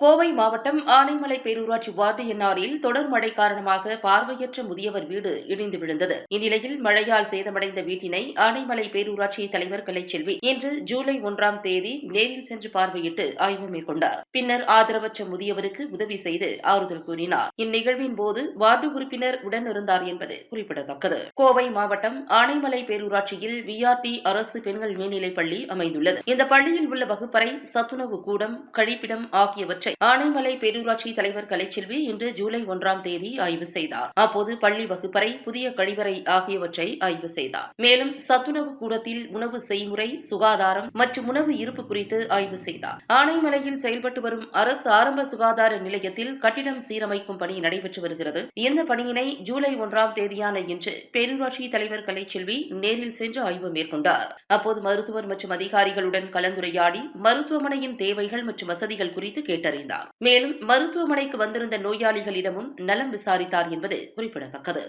கோவை மாவட்டம் ஆனைமலை பேரூராட்சி வார்டு எண்ணாரில் தொடர் மழை காரணமாக பார்வையற்ற முதியவர் வீடு இடிந்து விழுந்தது. இந்நிலையில் மழையால் சேதமடைந்த வீட்டினை ஆனைமலை பேரூராட்சி தலைவர் கலைச்செல்வி இன்று ஜூலை ஒன்றாம் தேதி நேரில் சென்று பார்வையிட்டு ஆய்வு மேற்கொண்டார். பின்னர் ஆதரவற்ற முதியவருக்கு உதவி செய்து ஆறுதல் கூறினார். இந்நிகழ்வின் போது வார்டு உறுப்பினர் உடனிருந்தார் என்பது குறிப்பிடத்தக்கது. கோவை மாவட்டம் ஆனைமலை பேரூராட்சியில் விஆர்டி அரசு பெண்கள் மேல்நிலைப் பள்ளி அமைந்துள்ளது. இந்த பள்ளியில் உள்ள வகுப்பறை சத்துணவு கூடம் கழிப்பிடம் ஆகியவற்றை ஆனைமலை பேரூராட்சி தலைவர் கலைச்செல்வி இன்று ஜூலை ஒன்றாம் தேதி ஆய்வு செய்தார். அப்போது பள்ளி வகுப்பறை புதிய கழிவறை ஆகியவற்றை ஆய்வு செய்தார். மேலும் சத்துணவு கூடத்தில் உணவு செய்முறை சுகாதாரம் மற்றும் உணவு இருப்பு குறித்து ஆய்வு செய்தார். ஆனைமலையில் செயல்பட்டு வரும் அரசு ஆரம்ப சுகாதார நிலையத்தில் கட்டிடம் சீரமைக்கும் பணி நடைபெற்று வருகிறது. இந்த பணியினை ஜூலை ஒன்றாம் தேதியான இன்று பேரூராட்சி தலைவர் கலைச்செல்வி நேரில் சென்று ஆய்வு மேற்கொண்டார். அப்போது மருத்துவர் மற்றும் அதிகாரிகளுடன் கலந்துரையாடி மருத்துவமனையின் தேவைகள் மற்றும் வசதிகள் குறித்து கேட்டறிந்தார். மேலும் மருத்துவமனைக்கு வந்திருந்த நோயாளிகளிடமும் நலம் விசாரித்தார் என்பது குறிப்பிடத்தக்கது.